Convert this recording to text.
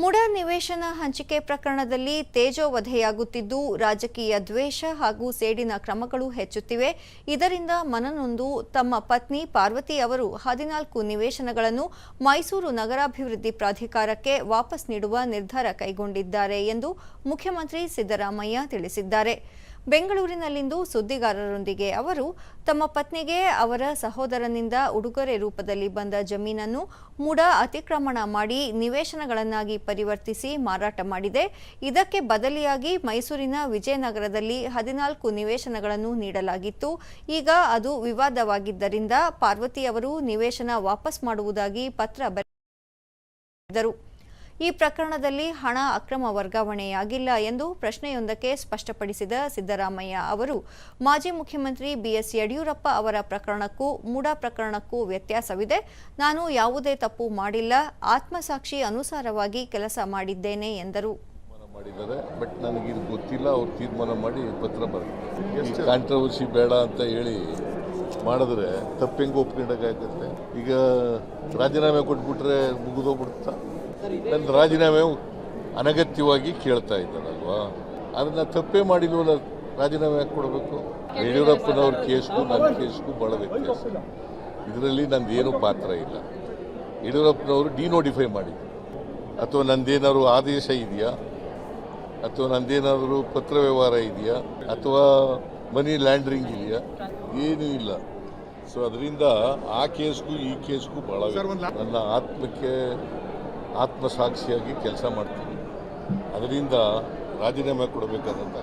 MUDA ನಿವೇಶನ ಹಂಚಿಕೆ ಪ್ರಕರಣದಲ್ಲಿ ತೇಜೋವಧೆಯಾಗುತ್ತಿದ್ದು, ರಾಜಕೀಯ ದ್ವೇಷ ಹಾಗೂ ಸೇಡಿನ ಕ್ರಮಗಳು ಹೆಚ್ಚುತ್ತಿವೆ. ಇದರಿಂದ ಮನನೊಂದು, ತಮ್ಮ ಪತ್ನಿ ಪಾರ್ವತಿ ಅವರು ಹದಿನಾಲ್ಕು ನಿವೇಶನಗಳನ್ನು ಮೈಸೂರು ನಗರಾಭಿವೃದ್ಧಿ ಪ್ರಾಧಿಕಾರಕ್ಕೆ ವಾಪಸ್ ನೀಡುವ ನಿರ್ಧಾರ ಕೈಗೊಂಡಿದ್ದಾರೆ ಎಂದು ಮುಖ್ಯಮಂತ್ರಿ ಸಿದ್ದರಾಮಯ್ಯ ತಿಳಿಸಿದ್ದಾರೆ. ಬೆಂಗಳೂರಿನಲ್ಲಿಂದು ಸುದ್ದಿಗಾರರೊಂದಿಗೆ ಅವರು ತಮ್ಮ ಪತ್ನಿಗೆ ಅವರ ಸಹೋದರನಿಂದ ಉಡುಗೊರೆ ರೂಪದಲ್ಲಿ ಬಂದ ಜಮೀನನ್ನು ಮುಡ ಅತಿಕ್ರಮಣ ಮಾಡಿ ನಿವೇಶನಗಳನ್ನಾಗಿ ಪರಿವರ್ತಿಸಿ ಮಾರಾಟ ಮಾಡಿದೆ. ಇದಕ್ಕೆ ಬದಲಿಯಾಗಿ ಮೈಸೂರಿನ ವಿಜಯನಗರದಲ್ಲಿ ಹದಿನಾಲ್ಕು ನಿವೇಶನಗಳನ್ನು ನೀಡಲಾಗಿತ್ತು. ಈಗ ಅದು ವಿವಾದವಾಗಿದ್ದರಿಂದ ಪಾರ್ವತಿ ಅವರು ನಿವೇಶನ ವಾಪಸ್ ಮಾಡುವುದಾಗಿ ಪತ್ರ ಬರೆದರು ಈ ಪ್ರಕರಣದಲ್ಲಿ ಹಣ ಅಕ್ರಮ ವರ್ಗಾವಣೆಯಾಗಿಲ್ಲ ಎಂದು ಪ್ರಶ್ನೆಯೊಂದಕ್ಕೆ ಸ್ಪಷ್ಟಪಡಿಸಿದ ಸಿದ್ದರಾಮಯ್ಯ ಅವರು ಮಾಜಿ ಮುಖ್ಯಮಂತ್ರಿ ಬಿಎಸ್ ಯಡಿಯೂರಪ್ಪ ಅವರ ಪ್ರಕರಣಕ್ಕೂ ಮೂಡ ಪ್ರಕರಣಕ್ಕೂ ವ್ಯತ್ಯಾಸವಿದೆ. ನಾನು ಯಾವುದೇ ತಪ್ಪು ಮಾಡಿಲ್ಲ ಆತ್ಮಸಾಕ್ಷಿ ಅನುಸಾರವಾಗಿ ಕೆಲಸ ಮಾಡಿದ್ದೇನೆ ಎಂದರು. ಮಾಡಿದ್ದಾರೆ ಬಟ್ ನನಗೆ ಇದು ಗೊತ್ತಿಲ್ಲ ಅವ್ರು ತೀರ್ಮಾನ ಮಾಡಿ ಪತ್ರ ಬರೆದಿದ್ದಾರೆ. ಕಾಂಟ್ರವರ್ಸಿ ಬೇಡ ಅಂತ ಹೇಳಿ ಮಾಡಿದ್ರೆ ತಪ್ಪೆಂಗೆ ಒಪ್ಕೊಂಡಾಗತ್ತೆ ಈಗ ರಾಜೀನಾಮೆ ಕೊಟ್ಬಿಟ್ರೆ ಮುಗಿದೋಗ್ಬಿಡುತ್ತಾ? ನನ್ನ ರಾಜೀನಾಮೆ ಅನಗತ್ಯವಾಗಿ ಕೇಳ್ತಾ ಇದ್ದಾರಲ್ವಾ ಅದನ್ನ ತಪ್ಪೇ ಮಾಡಿಲ್ವಲ್ಲ ರಾಜೀನಾಮೆ ಯಾಕೆ ಕೊಡಬೇಕು? ಯಡಿಯೂರಪ್ಪನವ್ರ ಕೇಸ್ಗೂ ನನ್ನ ಕೇಸ್ಗೂ ಭಾಳ ವ್ಯತ್ಯಾಸ. ಇದರಲ್ಲಿ ನಂದೇನು ಪಾತ್ರ ಇಲ್ಲ. ಯಡಿಯೂರಪ್ಪನವರು ಡಿನೋಟಿಫೈ ಮಾಡಿದ್ರು. ಅಥವಾ ನಂದೇನಾದ್ರು ಆದೇಶ ಇದೆಯಾ? ಅಥವಾ ನಂದೇನಾದರೂ ಪತ್ರ ವ್ಯವಹಾರ ಇದೆಯಾ? ಅಥವಾ ಮನಿ ಲ್ಯಾಂಡ್ರಿಂಗ್ ಇದೆಯಾ? ಏನೂ ಇಲ್ಲ. ಸೊ ಅದರಿಂದ ಆ ಕೇಸ್ಗೂ ಈ ಕೇಸ್ಗೂ ಭಾಳ. ನನ್ನ ಆತ್ಮಕ್ಕೆ ಆತ್ಮಸಾಕ್ಷಿಯಾಗಿ ಕೆಲಸ ಮಾಡ್ತೀವಿ. ಅದರಿಂದ ರಾಜೀನಾಮೆ ಕೊಡಬೇಕಾದಂಥ